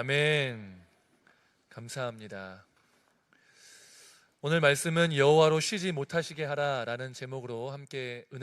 아멘. 감사합니다. 오늘 말씀은 여호와로 쉬지 못하시게 하라라는 제목으로 함께 은혜